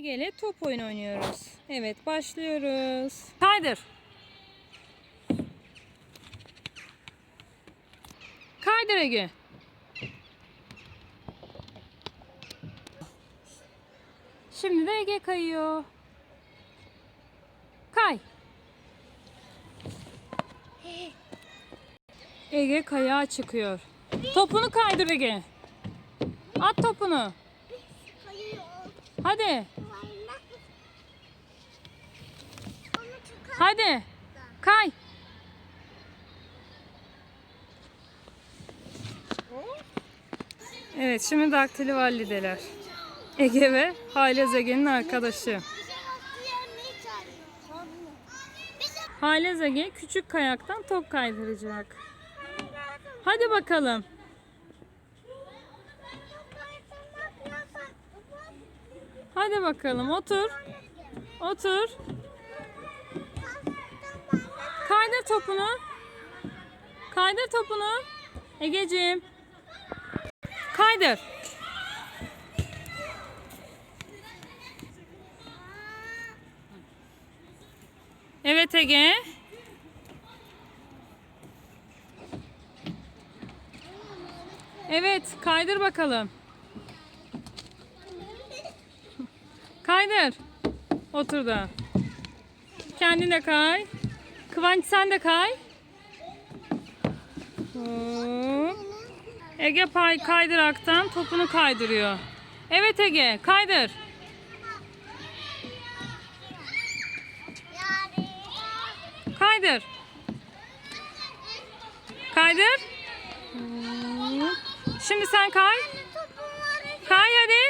Ege ile top oyunu oynuyoruz. Evet başlıyoruz. Kaydır. Kaydır Ege. Şimdi de Ege kayıyor. Kay. Ege kayağa çıkıyor. Topunu kaydır Ege. At topunu. Kayıyor. Hadi. Hadi. Kay. Evet şimdi daktili valideler. Ege ve Hale Ege'nin arkadaşı. Hale Ege küçük kayaktan top kaydıracak. Hadi bakalım. Hadi bakalım otur. Otur. Kaydır topunu. Kaydır topunu. Egeciğim. Kaydır. Evet Ege. Evet, kaydır bakalım. Kaydır. Otur da. Kendine kay. Kıvanç sen de kay. Hop. Ege pay kaydıraktan topunu kaydırıyor. Evet Ege, kaydır. Kaydır. Kaydır. Şimdi sen kay. Kay hadi.